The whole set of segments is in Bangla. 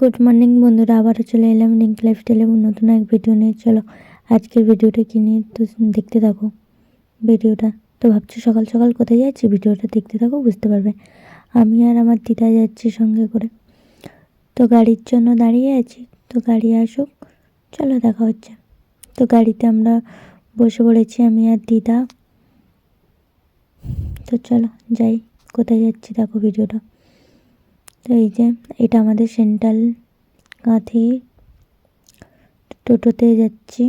গুড মর্নিং বন্ধুরা, আবারও চলে এলাম লিঙ্ক লাইফস্টাইল নতুন এক ভিডিও নিয়ে। চলো, আজকের ভিডিওটা কি নিয়ে? তো দেখতে থাকো। ভিডিওটা তো ভাবছ সকাল সকাল কোথায় যাচ্ছি? ভিডিওটা দেখতে থাকো, বুঝতে পারবে। আমি আর আমার দিদা যাচ্ছি সঙ্গে করে। তো গাড়ির জন্য দাঁড়িয়ে আছি। তো গাড়ি আসুক, চলো দেখা হচ্ছে। তো গাড়িতে আমরা বসে পড়েছি, আমি আর দিদা। তো চলো, যাই, কোথায় যাচ্ছি দেখো ভিডিওটা তো এই যে, এটা আমাদের সেন্ট্রাল কাঁথি টোটোতে যাচ্ছি।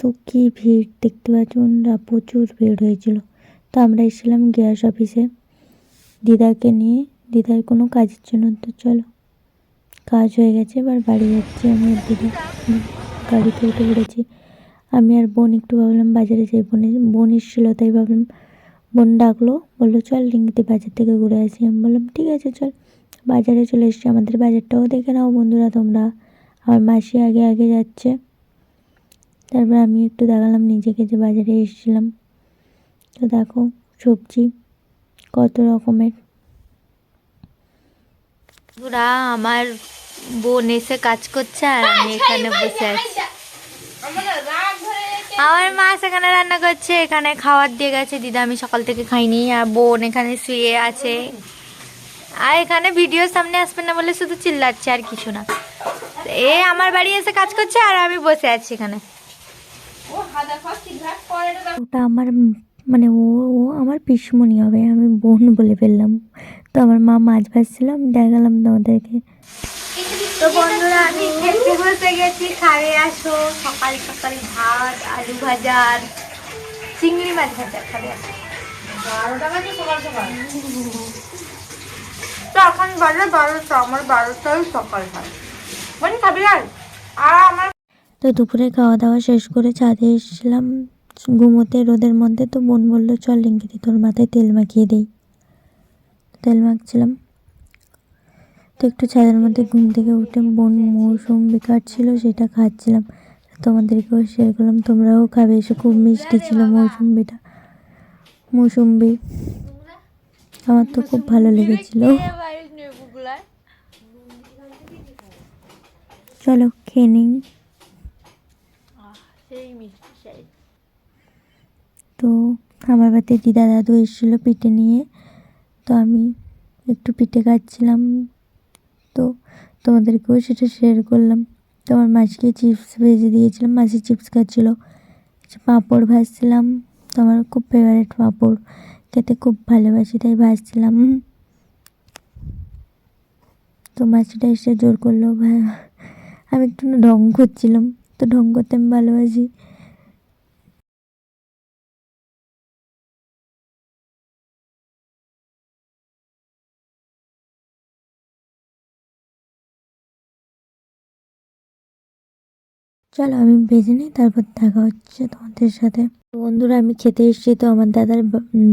তো কি ভিড় দেখতে পাচ্ছ বন্ধুরা? প্রচুর ভিড় হয়েছিল। তো আমরা এসেছিলাম গ্যাস অফিসে। দিদাকে নিয়ে। দিদার কোনো কাজের জন্য, তো চলো। কাজ হয়ে গেছে, এবার বাড়ি যাচ্ছি আমি আর দিদা। গাড়িতে উঠে পড়েছি। আমি আর বোন একটু ভাবলাম বাজারে যাই। বোনে বোন এসেছিল, তাই ভাবলাম বোন ডাকলো, বলল, চল লিঙ্গিতে বাজার থেকে ঘুরে আসি। আমি বললাম, ঠিক আছে, চল। বাজারে চলে এসেছি, আমাদের বাজারটাও দেখে নাও বন্ধুরা তোমরা। আমার মাসি আগে আগে যাচ্ছে। তারপর আমি একটু দেখালাম নিজেকে যে বাজারে এসেছিলাম। তো দেখো, সবজি কত রকমের। আমার বোন এসে কাজ করছে আর আমি এখানে বসে আছি। আমার মা সেখানে রান্না করছে এখানে খাবার দিয়ে গেছে দিদা আমি সকাল থেকে খাইনি আর বোন এখানে শুয়ে আছে। আর এখানে ভিডিও সামনে আসবে না বলে শুধু চিল্লাচ্ছে আর কিছু না। এ আমার বাড়ি এসে কাজ করছে আর আমি বসে আছি এখানে। ওটা আমার মানে ও ও আমার পিসমণি হবে আমি বোন বলে ফেললাম। তো আমার মা মাছ ভাজছিলাম দেখালাম তোমাদেরকে। তো বন্ধুরা আমি খেতে বসে গেছি খাবে আসো। সকাল সকাল ভাত আলু ভাজা আর চিংড়ি মাছ ভাজা খাবে আসো। তো এখন বাজে বারোটা আমার বারোটাই সকাল হয়। মানে খাবি আর আর আমার তো দুপুরে খাওয়া দাওয়া শেষ করে ছাদে এসেছিলাম ঘুমোতে রোদের মধ্যে তো বোন বলল চল লিঙ্কিতে তোর মাথায় তেল মাখিয়ে দেই। তেল মাখছিলাম। তো একটু ছাদের মধ্যে ঘুম থেকে উঠে বোন মৌসুম্বি কাটছিল সেটা খাচ্ছিলাম। তোমাদেরকেও শেয়ার করলাম, তোমরাও খাবে, এসে খুব মিষ্টি ছিল মৌসুম্বিটা মৌসুম্বি আমার তো খুব ভালো লেগেছিল। চলো খেয়ে নিই। তো আমার বাড়িতে দিদা দাদু এসেছিল পিঠে নিয়ে, তো আমি একটু পিঠে খাচ্ছিলাম। তো তোমাদেরকেও সেটা শেয়ার করলাম। তো আমার মাসিকে চিপস ভেজে দিয়েছিলাম, মাসি চিপস খাচ্ছিলো। পাঁপড় ভাজছিলাম, তো আমার খুব ফেভারিট পাঁপড়। খেতে খুব ভালোবাসি, তাই ভাজছিলাম। তো মাসিটা এসে জোর করল, ভাই, আমি একটু ঢং করছিলাম, তো ঢং করতে আমি ভালোবাসি। চলো আমি ভেজে নিই, তারপর দেখা হচ্ছে তোমাদের সাথে। বন্ধুরা, আমি খেতে এসেছি, তো আমার দাদার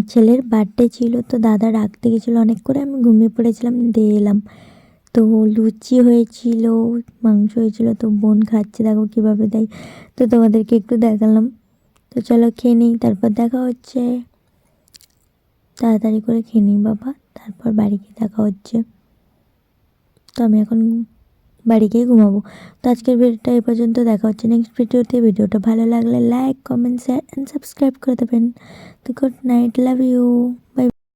ছেলের বার্থডে ছিল, তো দাদা রাখতে গেছিল অনেক করে, আমি ঘুমিয়ে পড়েছিলাম, দিয়ে এলাম। তো লুচি হয়েছিল, মাংস হয়েছিল, তো বোন খাচ্ছে, দেখো কীভাবে দেয়। তো তোমাদেরকে একটু দেখালাম। তো চলো খেয়ে নিই, তারপর দেখা হচ্ছে। তাড়াতাড়ি করে খেয়ে নিই বাবা, তারপর বাড়ি গিয়ে দেখা হচ্ছে। তো আমি এখন বাড়ি গিয়ে ঘুমাবো। তো আজকের ভিডিওটা এই পর্যন্ত, দেখা হচ্ছে নেক্সট ভিডিওতে। ভিডিওটা ভালো লাগলে like comment share and subscribe করে দেবেন। তো গুড নাইট লাভ ইউ